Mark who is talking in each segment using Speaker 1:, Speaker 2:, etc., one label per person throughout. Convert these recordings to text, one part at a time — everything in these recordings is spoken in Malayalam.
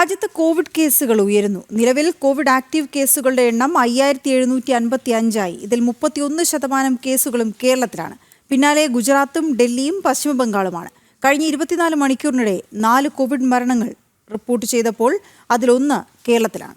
Speaker 1: രാജ്യത്ത് കോവിഡ് കേസുകൾ ഉയരുന്നു. നിലവിൽ കോവിഡ് ആക്റ്റീവ് കേസുകളുടെ എണ്ണം അയ്യായിരത്തി എഴുന്നൂറ്റി അൻപത്തി അഞ്ചായി ഇതിൽ മുപ്പത്തിയൊന്ന് ശതമാനം കേസുകളും കേരളത്തിലാണ്. പിന്നാലെ ഗുജറാത്തും ഡൽഹിയും പശ്ചിമ ബംഗാളുമാണ് കഴിഞ്ഞ ഇരുപത്തിനാല് മണിക്കൂറിനിടെ നാല് കോവിഡ് മരണങ്ങൾ റിപ്പോർട്ട് ചെയ്തപ്പോൾ അതിലൊന്ന് കേരളത്തിലാണ്.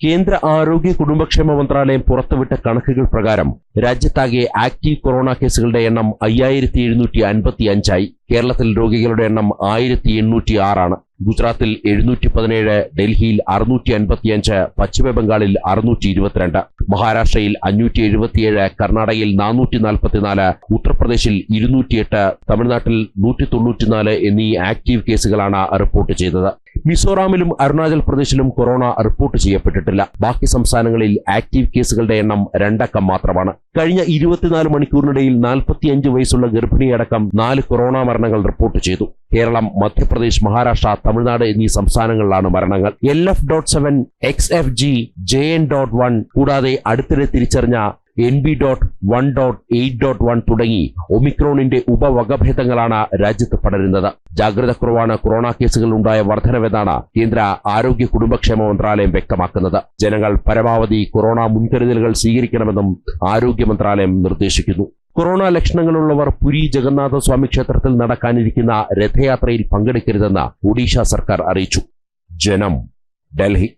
Speaker 2: കേന്ദ്ര ആരോഗ്യ കുടുംബക്ഷേമ മന്ത്രാലയം പുറത്തുവിട്ട കണക്കുകൾ പ്രകാരം രാജ്യത്താകെ ആക്ടീവ് കൊറോണ കേസുകളുടെ എണ്ണം അയ്യായിരത്തി എഴുന്നൂറ്റി അൻപത്തി അഞ്ചായി കേരളത്തിൽ രോഗികളുടെ എണ്ണം ആയിരത്തി എണ്ണൂറ്റി ആറാണ് ഗുജറാത്തിൽ എഴുന്നൂറ്റി പതിനേഴ് ഡൽഹിയിൽ അറുന്നൂറ്റി അൻപത്തിയഞ്ച് പശ്ചിമബംഗാളിൽ അറുന്നൂറ്റി ഇരുപത്തിരണ്ട് മഹാരാഷ്ട്രയിൽ അഞ്ഞൂറ്റി എഴുപത്തിയേഴ് കർണാടകയിൽ നാനൂറ്റി നാൽപ്പത്തിനാല് ഉത്തർപ്രദേശിൽ ഇരുന്നൂറ്റിയെട്ട് തമിഴ്നാട്ടിൽ നൂറ്റി തൊണ്ണൂറ്റിനാല് എന്നീ ആക്റ്റീവ് കേസുകളാണ് റിപ്പോർട്ട് ചെയ്തത്. മിസോറാമിലും അരുണാചൽ പ്രദേശിലും കൊറോണ റിപ്പോർട്ട് ചെയ്യപ്പെട്ടിട്ടില്ല. ബാക്കി സംസ്ഥാനങ്ങളിൽ ആക്ടീവ് കേസുകളുടെ എണ്ണം രണ്ടക്കം മാത്രമാണ്. കഴിഞ്ഞ ഇരുപത്തിനാല് മണിക്കൂറിനിടയിൽ നാൽപ്പത്തിയഞ്ച് വയസ്സുള്ള ഗർഭിണിയടക്കം നാല് കൊറോണ മരണങ്ങൾ റിപ്പോർട്ട് ചെയ്തു. കേരളം മധ്യപ്രദേശ് മഹാരാഷ്ട്ര തമിഴ്നാട് എന്നീ സംസ്ഥാനങ്ങളിലാണ് മരണങ്ങൾ. L F dot seven X F G J N dot one കൂടാതെ അടുത്തിടെ തിരിച്ചറിഞ്ഞ N B dot one dot eight dot one തുടങ്ങി ഒമിക്രോണിന്റെ ഉപവകഭേദങ്ങളാണ് രാജ്യത്ത് പടരുന്നത്. ജാഗ്രത കുറവാണ് കൊറോണ കേസുകളിൽ ഉണ്ടായ വർധനവെന്നാണ് കേന്ദ്ര ആരോഗ്യ കുടുംബക്ഷേമ മന്ത്രാലയം വ്യക്തമാക്കുന്നത്. ജനങ്ങൾ പരമാവധി കൊറോണ മുൻകരുതലുകൾ സ്വീകരിക്കണമെന്നും ആരോഗ്യ മന്ത്രാലയം നിർദ്ദേശിക്കുന്നു. കൊറോണ ലക്ഷണങ്ങളുള്ളവർ പുരി ജഗന്നാഥ സ്വാമി ക്ഷേത്രത്തിൽ നടക്കാനിരിക്കുന്ന രഥയാത്രയിൽ പങ്കെടുക്കരുതെന്ന് ഒഡീഷ സർക്കാർ അറിയിച്ചു. ജനം ഡൽഹി.